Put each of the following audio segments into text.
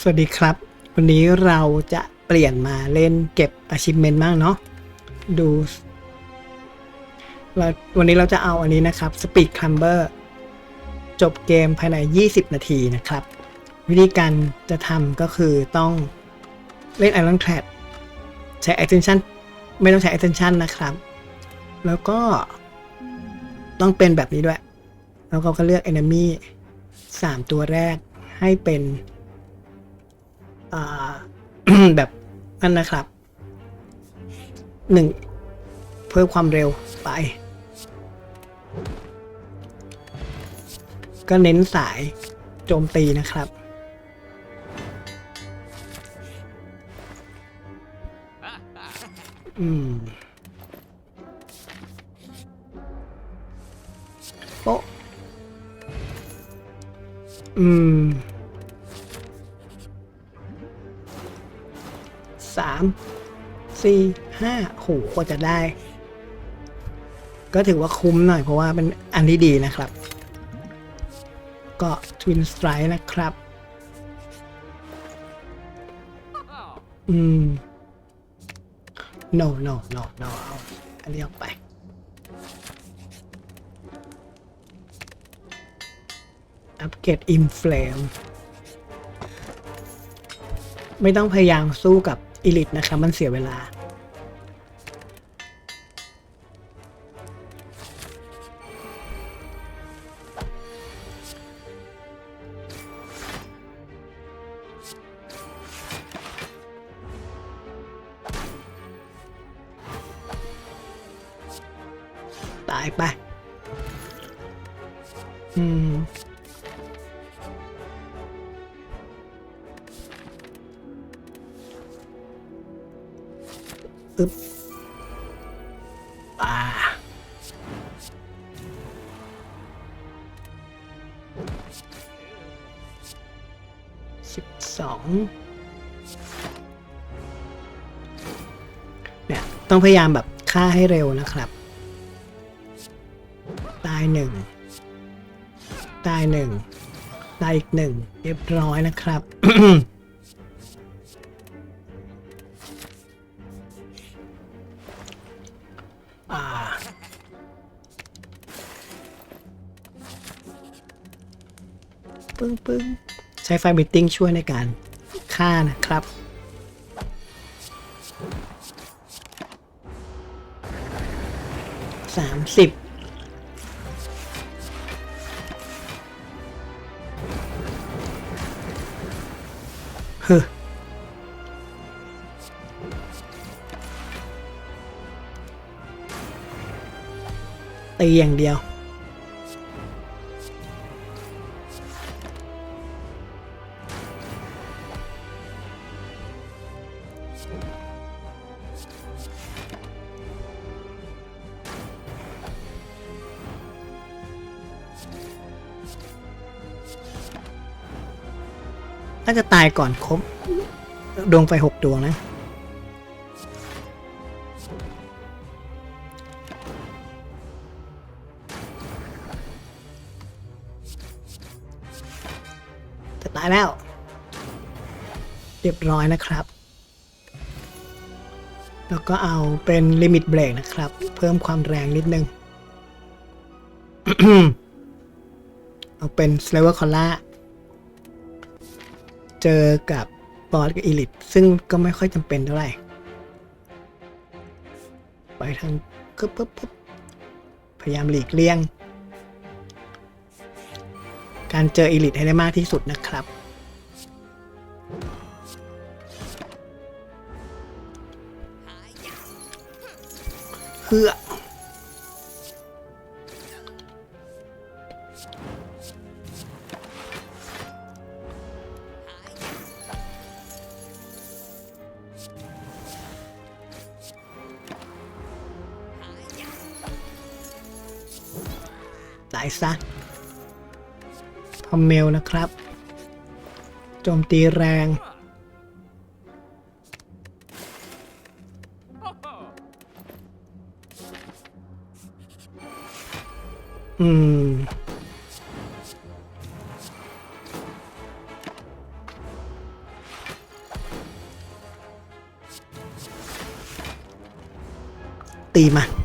สวัสดีครับ วันนี้เราจะเปลี่ยนมาเล่นเก็บ achievement บ้างเนาะดูเราวันนี้เราจะเอาอันนี้นะครับ Speed Climber จบเกมภายใน 20 นาทีนะครับ วิธีการจะทำก็คือต้องเล่น Iron Clad ใช้ extension ไม่ต้องใช้ extension นะครับ แล้วก็ต้องเป็นแบบนี้ด้วย แล้วก็ก็เลือก enemy 3 ตัวแรกให้เป็น แบบนั่นนะครับหนึ่งเพิ่มความเร็วไป ก็เน้นสายโจมตีนะครับอืมโปอืม สามสี่ห้าโหกว่าจะได้ ก็ถือว่าคุ้มหน่อยเพราะว่าเป็นอันที่ดีนะครับ ก็ Twin Strike นะครับ อืม no no no no เอาอันนี้ออกไปอัปเกรด Inflame ไม่ต้องพยายามสู้กับ อิลิทนะครับมันเสียเวลา ตายไป อืม อึ๊บอ่าสิบสองเนี่ยต้องพยายามแบบฆ่าให้เร็วนะครับ ตายหนึ่งตายหนึ่งตายอีกหนึ่งเรียบร้อยนะครับ งปึ้งใช้ไฟมิตติ้งช่วยในการฆ่านะครับ สามสิบเฮ้อตีอย่างเดียว น่าจะตายก่อนครบ ดวงไฟหกดวงนะ จะตายแล้ว เรียบร้อยนะครับ แล้วก็เอาเป็นลิมิตเบรกนะครับ เพิ่มความแรงนิดนึง เอาเป็นสเลเวอร์คอล่า เจอกับบอสกับอีลิทซึ่งก็ไม่ค่อยจำเป็นเท่าไหร่ ไปทางปึ๊บปึ๊บปึ๊บพยายามหลีกเลี่ยง การเจออีลิทให้ได้มากที่สุดนะครับ เพื่อ ลายซะพอมเมลนะครับ โจมตีแรง อืม ตีมา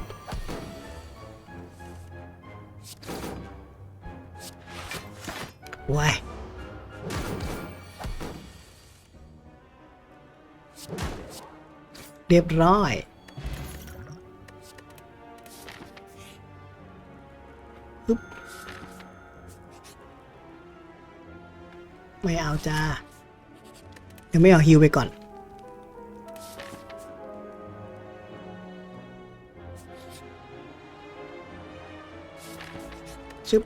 ว้ายเรียบร้อยปึ๊บไม่เอาจ้าเดี๋ยวไม่เอาฮิวไปก่อน ชึบ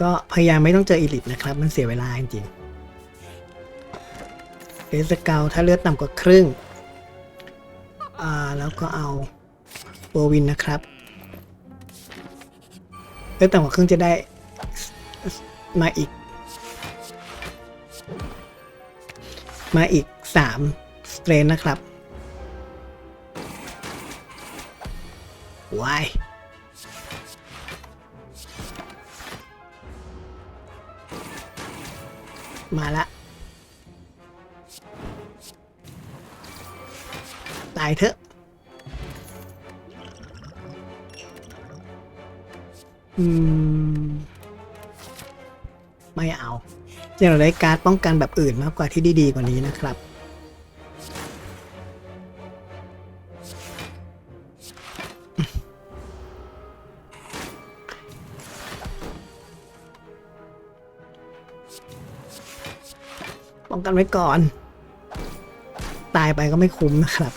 ก็พยายามไม่ต้องเจออีลิทนะครับ มันเสียเวลาจริงเดสเกลถ้าเลือดต่ำกว่าครึ่ง อ่า แล้วก็เอาโบวินนะครับ เลือดต่ำกว่าครึ่งจะได้มาอีก มาอีกสามสเตรนนะครับว้าย มาละ ตายเถอะ อืม ไม่เอา จะเราได้การ์ดป้องกันแบบอื่นมากกว่าที่ดีๆกว่านี้นะครับ ไว้ก่อน ตายไปก็ไม่คุ้มนะครับ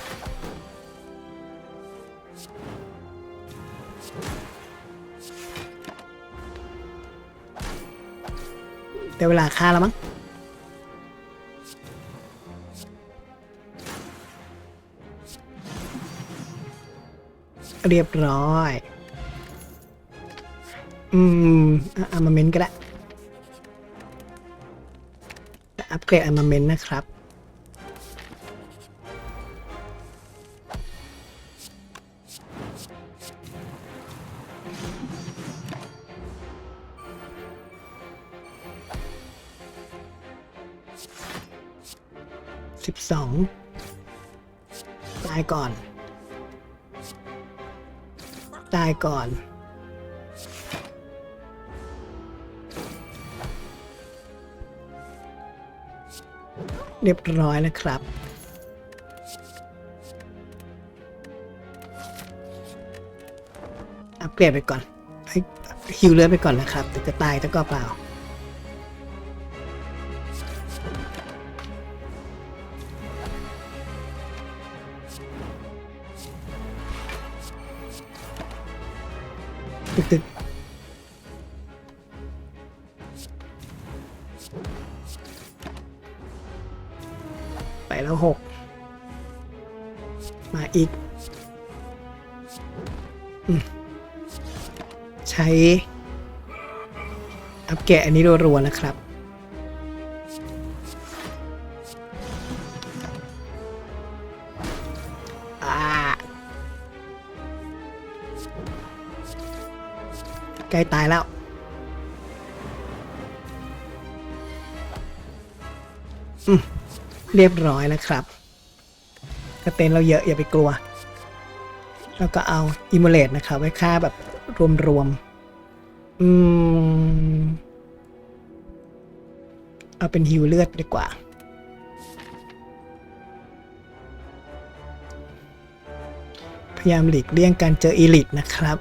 แต่เวลาฆ่าแล้วมั้งเรียบร้อย อืมอามาเมนก็ได้ อัปเกรดอามาเมนนะครับ สิบสองตายก่อน ตายก่อน เรียบร้อยนะครับอัปเกรดไปก่อนให้ฮิวเลือดไปก่อนนะครับแต่จะตายแต่ก็เปล่า อีกใช้อัปเกรดอันนี้รัวๆนะครับอ่าใกล้ตายแล้ว เรียบร้อยแล้วครับ เต้นเราเยอะอย่าไปกลัว แล้วก็เอาอิมูเลตนะครับไว้ค่าแบบรวมๆ อืม เอาเป็นฮิวเลือดดีกว่า พยายามหลีกเลี่ยงการเจออีลิตนะครับ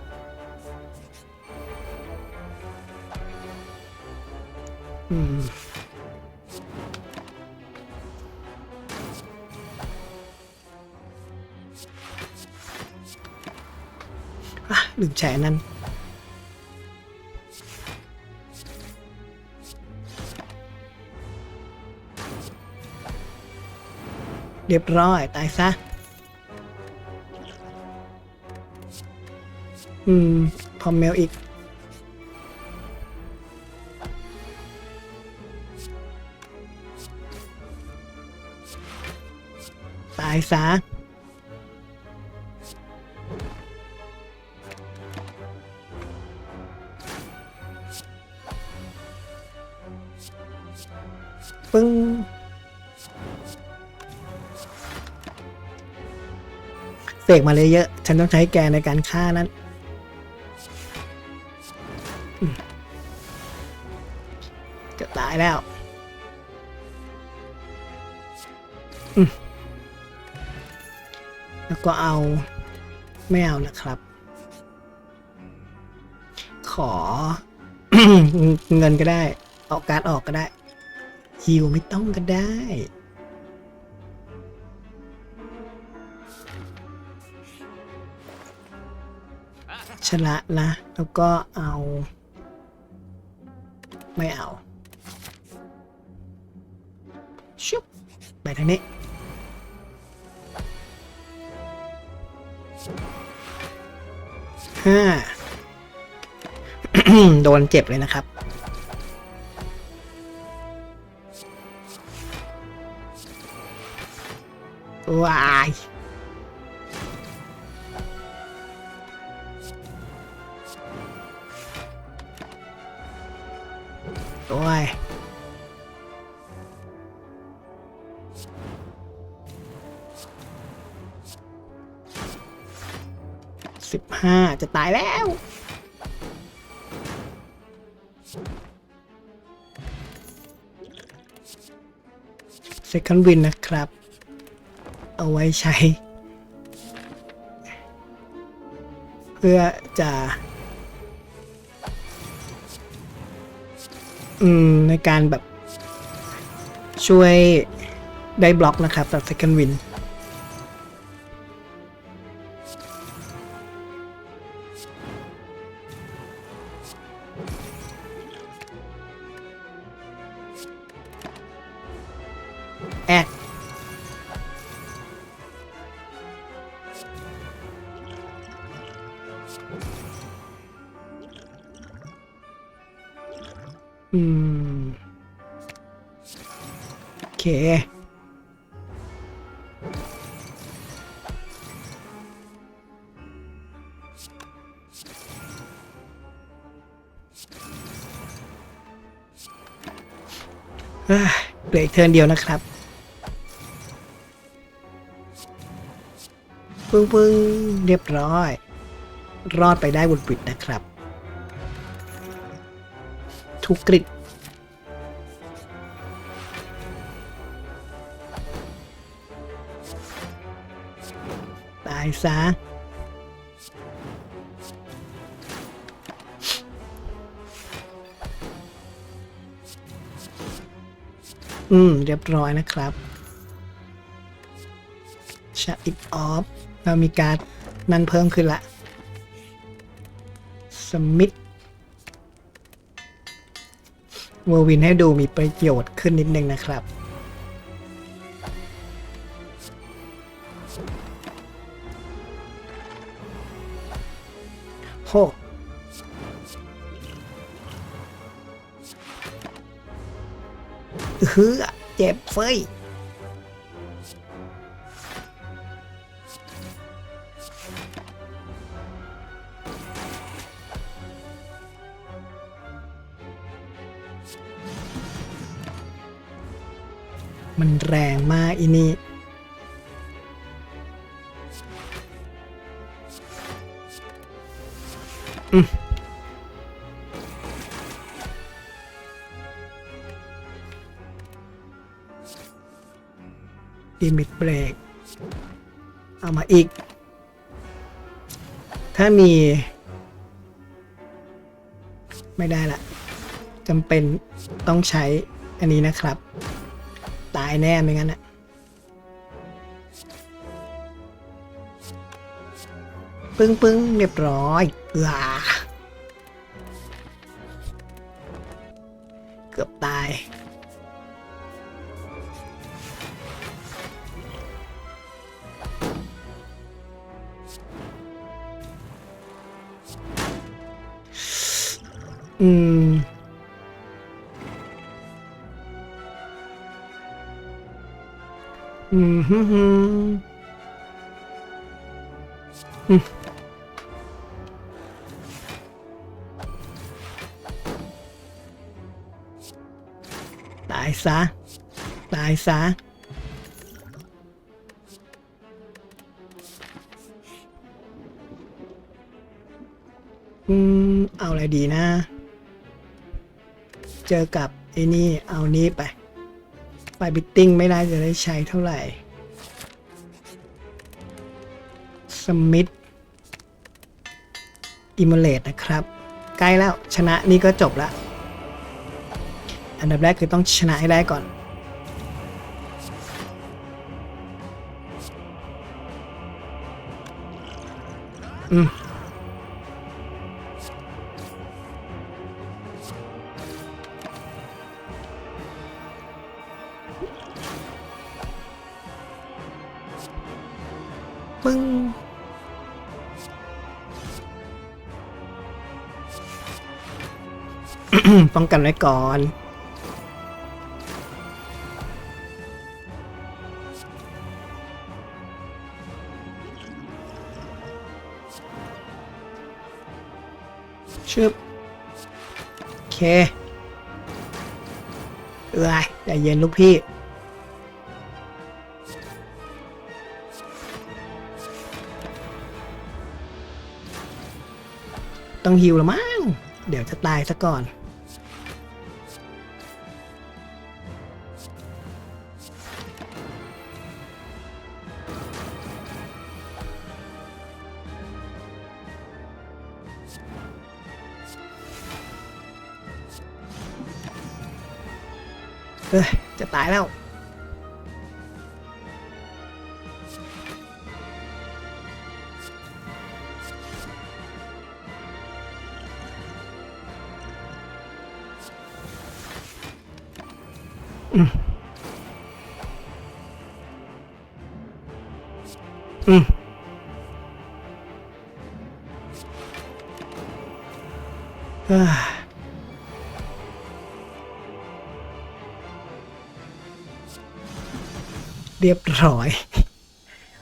รียบร้อย ตายซะ อืม พอมเมลอีก ตายซะ เสกมาเลยเยอะ ฉันต้องใช้แกในการฆ่านั้น จะตายแล้วแล้วก็เอา ไม่เอานะครับ ขอ เงินก็ได้ออกการดออกก็ได้ฮิวไม่ต้องก็ได้ ชนะนะแล้วก็เอา ไม่เอาชุบไปทางนี้ห้าโดนเจ็บเลยนะครับ ว้าย โอ้ยสิบห้าจะตายแล้ว Second Win นะครับ เอาไว้ใช้ เพื่อจะ อืมในการแบบ ช่วยได้บล็อกนะครับจาก Second Win อืม โอเค เหลืออีกเทิร์นเดียวนะครับ ปึ้งปึ้งเรียบร้อย รอดไปได้บุดบิดนะครับ ทุกกริดตายซะอืม เรียบร้อยนะครับ shut it off เรามีการนั่นเพิ่มขึ้นละสมิธ เวอร์วินให้ดูมีประโยชน์ขึ้นนิดนึงนะครับ โหเฮือเจ็บเฟ้ย มันแรงมากอีนี่อืมลิมิตเบรกเอามาอีก ถ้ามี ไม่ได้ละจำเป็นต้องใช้อันนี้นะครับายแน่ไม่งั้นอะปึ้งปึ้งเรียบร้อยเกือบตาย อืม ตายซะ ตายซะ อืม เอาอะไรดีนะ เจอกับไอ้นี่ เอานี้ไป ไฟบิตติ้งไม่ได้จะได้ใช้เท่าไหร่ สมิธอิมเลตนะครับ ใกล้แล้วชนะนี่ก็จบละอันดับแรกคือต้องชนะให้ได้ก่อนอืม ปึ้งป้องกันไว้ก่อนชึบโอเคเอ้ยใจเย็นลูกพี่ ต้องฮิวแล้วมั้ง เดี๋ยวจะตายซะก่อน เอ้ย จะตายแล้ว อืมเรียบร้อย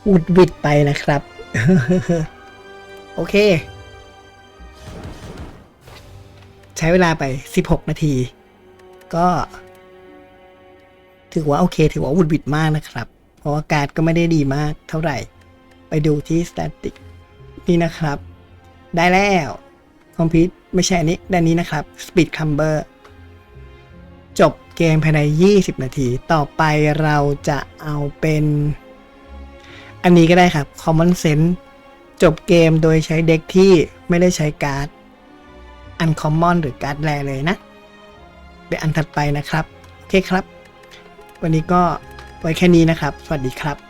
อุดบิดไปนะครับ โอเค ใช้เวลาไป 16 นาที ก็ ถือว่าโอเค ถือว่าอุดบิดมากนะครับ เพราะว่าการ์ดก็ไม่ได้ดีมากเท่าไหร่ ไปดูที่สแตติกนี่นะครับ ได้แล้วคอมพิวต์ไม่ใช่อันนี้ด้านนี้นะครับ Speed Climber จบเกมภายใน 20 นาที ต่อไปเราจะเอาเป็น อันนี้ก็ได้ครับ Common Sense จบเกมโดยใช้เด็กที่ไม่ได้ใช้การ์ด Uncommon หรือการ์ดแรเลยนะ เป็นอันถัดไปนะครับ โอเคครับ วันนี้ก็ไว้แค่นี้นะครับ สวัสดีครับ